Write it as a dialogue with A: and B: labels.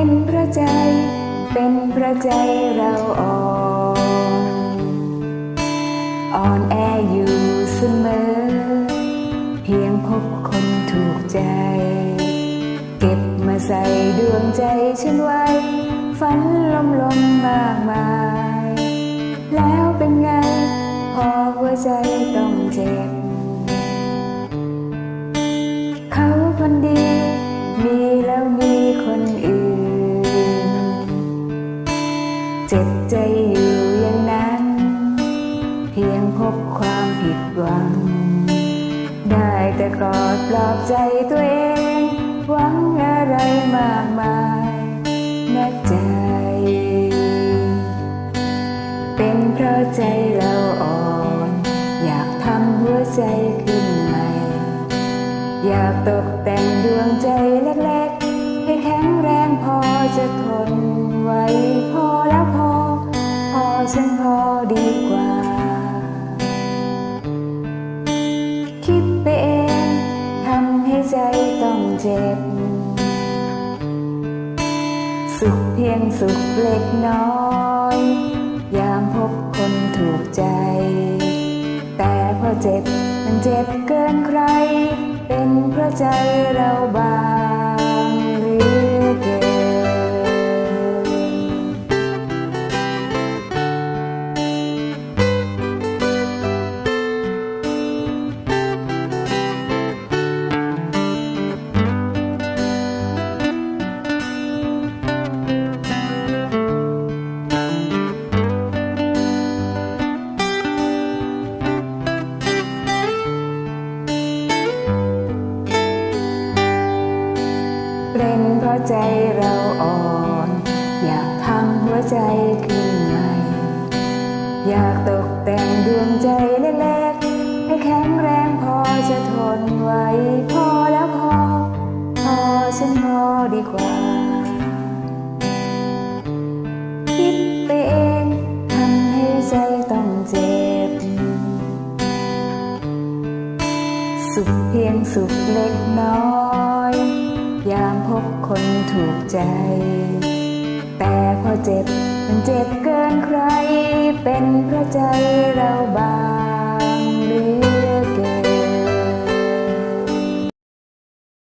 A: ็นพราะใจเราอ่อนอ่อนแออยู่เสมอ เพียงพบคนถูกใจ เก็บมาใส่ดวงใจฉันไว้ ฝันลมลมๆมากมาย แล้วเป็นไง พอหัวใจต้องเจ็บ เจ็บใจอยู่อย่างนั้น เพียงพบความผิดหวัง ได้แต่กอดปลอบใจตัวเอง หวังอะไรมากมายนักใจ เป็นเพราะใจเราอ่อน อยากทำหัวใจขึ้นใหม่ อยากตก ฉันพอดีกว่า คิดไปเองทำให้ใจต้องเจ็บ สุขเพียงสุขเล็กน้อย ยามพบคนถูกใจ แต่พอเจ็บมันเจ็บเกินใคร เป็นเพราะใจเราบาง เป็นเพราะใจเราอ่อน อยากทำหัวใจขึ้นใหม่ อยากตกแต่งดวงใจเล็กๆให้แข็งแรงพอจะทนไหวพอแล้วพอ พอฉันพอดีกว่า คิดไปเองทำให้ใจต้องเจ็บ สุขเพียงสุขเล็กน้อย คนถูกใจ แต่พอเจ็บมันเจ็บเกินใคร เป็นเพราะใจเราบา